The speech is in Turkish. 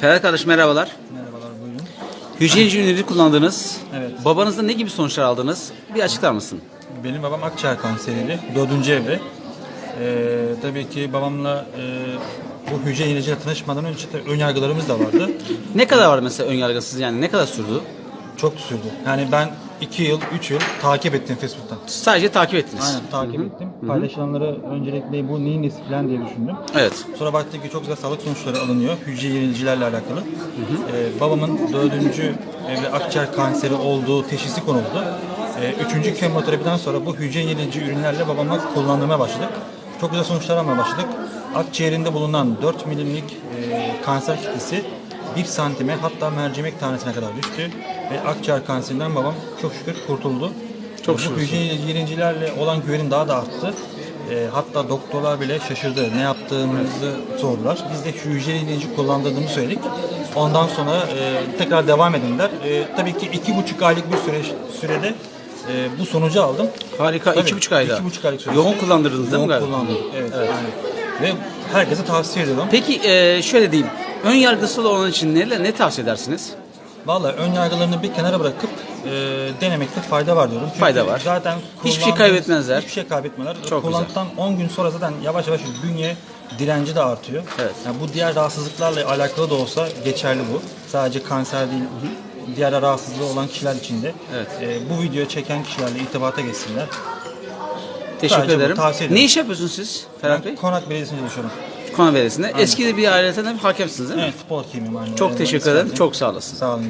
Ferhat kardeş merhabalar. Merhabalar buyurun. Hücre ürünleri kullandınız. Evet. Babanızda ne gibi sonuçlar aldınız? Bir açıklar mısın? Benim babam akciğer kanseriydi. Dördüncü evre. Ee, tabii ki babamla e, bu hücre ilacıyla tanışmadan önce de ön yargılarımız da vardı. Ne kadar var mesela ön yargısız yani ne kadar sürdü? Çok sürdü. Yani ben iki yıl, üç yıl takip ettim Facebook'tan. Sadece takip ettiniz. Aynen takip ettim. Paylaşılanları öncelikle bu neyin nesi falan diye düşündüm. Evet. Sonra baktım ki çok güzel sağlık sonuçları alınıyor hücre yenilicilerle alakalı. Ee, babamın dördüncü evre akciğer kanseri olduğu teşhisi konuldu. Ee, üçüncü kemoterapiden sonra bu hücre yenilici ürünlerle babama kullandırmaya başladık. Çok güzel sonuçlar almaya başladık. Akciğerinde bulunan 4 milimlik e, kanser kitlesi 1 santime hatta mercimek tanesine kadar düştü. Ve akciğer kanserinden babam çok şükür kurtuldu. Çok Bu şükür. hücre yenilicilerle olan güvenim daha da arttı. E, hatta doktorlar bile şaşırdı. Ne yaptığımızı sordular. Biz de şu hücre yenileyici kullandığımızı söyledik. Ondan sonra e, tekrar devam edinler. E, tabii ki iki buçuk aylık bir süreç, sürede e, bu sonucu aldım. Harika. Tabii, iki buçuk ayda. iki buçuk aylık süreç. Yoğun kullandırdınız değil mi Yoğun galiba? kullandım. Evet, aynen. Ve herkese tavsiye ediyorum. Peki e, şöyle diyeyim. Ön yargısı olan için ne, ne tavsiye edersiniz? Vallahi ön yargılarını bir kenara bırakıp e, denemekte fayda var diyorum. Çünkü Fayda var. Zaten Hiçbir şey kaybetmezler. Hiçbir şey kaybetmezler. Çok Kullandıktan 10 gün sonra zaten yavaş yavaş bünye direnci de artıyor. Evet. Yani bu diğer rahatsızlıklarla alakalı da olsa geçerli bu. Sadece kanser değil, diğer rahatsızlığı olan kişiler için de. Evet. E, bu videoyu çeken kişilerle irtibata geçsinler. Teşekkür Sadece bu, ederim. tavsiye Ne ederim. iş yapıyorsunuz siz Ferhat Bey? Ben Konak Belediyesi'nde çalışıyorum. Kona Belediyesi'nde. Eski de bir aileten de bir hakemsiniz değil mi? Evet, hakemiyim aynı. Çok teşekkür ederim. Çok sağ olasın. Sağ olun.